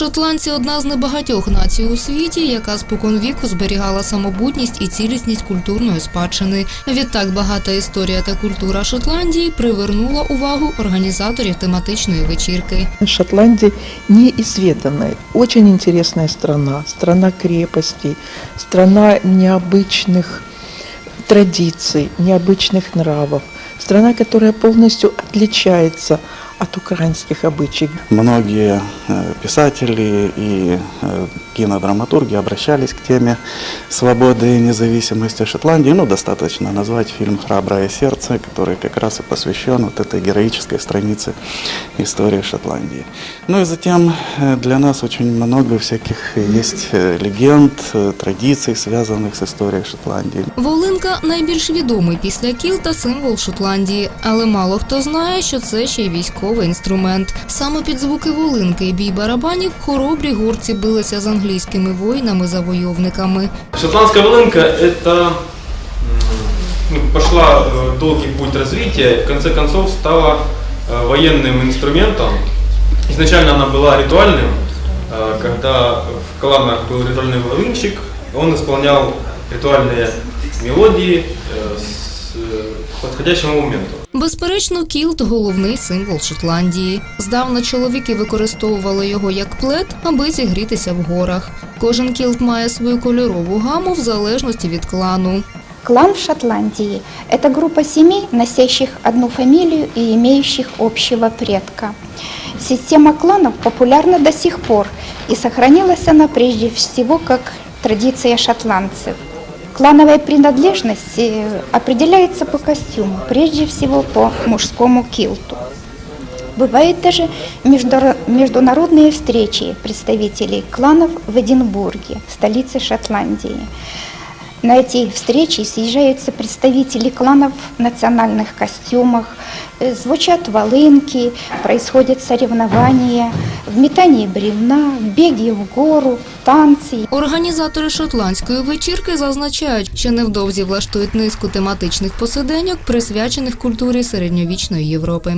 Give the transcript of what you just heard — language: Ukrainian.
Шотландці одна з небагатьох націй у світі, яка споконвіку зберігала самобутність і цілісність культурної спадщини. Відтак багата історія та культура Шотландії привернула увагу організаторів тематичної вечірки. Шотландия неизведанная, очень интересная страна, страна крепостей, страна необычных традиций, необычных нравов, страна, которая полностью отличается от украинских обычаев. Многие э, писатели и э, кинодраматурги обращались к теме свободы и независимости Шотландии. Ну, достаточно назвать фильм «Храброе сердце», который как раз и посвящен вот этой героической странице истории Шотландии. Ну и затем э, для нас очень много всяких есть э, легенд, э, традиций, связанных с историей Шотландии. Волинка найбільш відомий після кіл та символ Шотландії, але мало хто знає, що це ще й військовий інструмент. Саме під звуки волинки і бій барабанів хоробрі горці билися з англійськими воїнами-завойовниками. Шотландская волынка это м, ну, пошла э, долгий путь развития, и в конце концов стала э, военным инструментом. Изначально она была ритуальным, э, когда в кланах был ритуальный волынщик, он исполнял ритуальные мелодии э, с э, подходящему моменту. Безперечно, кілт головний символ Шотландії. Здавна чоловіки використовували його як плед, аби зігрітися в горах. Кожен кілт має свою кольорову гаму в залежності від клану. Клан в Шотландии – это группа семей, носящих одну фамилию и имеющих общего предка. Система кланов популярна до сих пор, и сохранилась она прежде всего как традиция шотландцев. Клановая принадлежность э, определяется по костюму, прежде всего по мужскому килту. Бывают даже междура- международные встречи представителей кланов в Эдинбурге, столице Шотландии. На эти встречи съезжаются представители кланов в национальных костюмах, э, звучат волынки, происходят соревнования в метании бревна, в беге в гору, танцы. Організатори шотландської вечірки зазначають, що невдовзі влаштують низку тематичних посиденьок, присвячених культурі середньовічної Європи.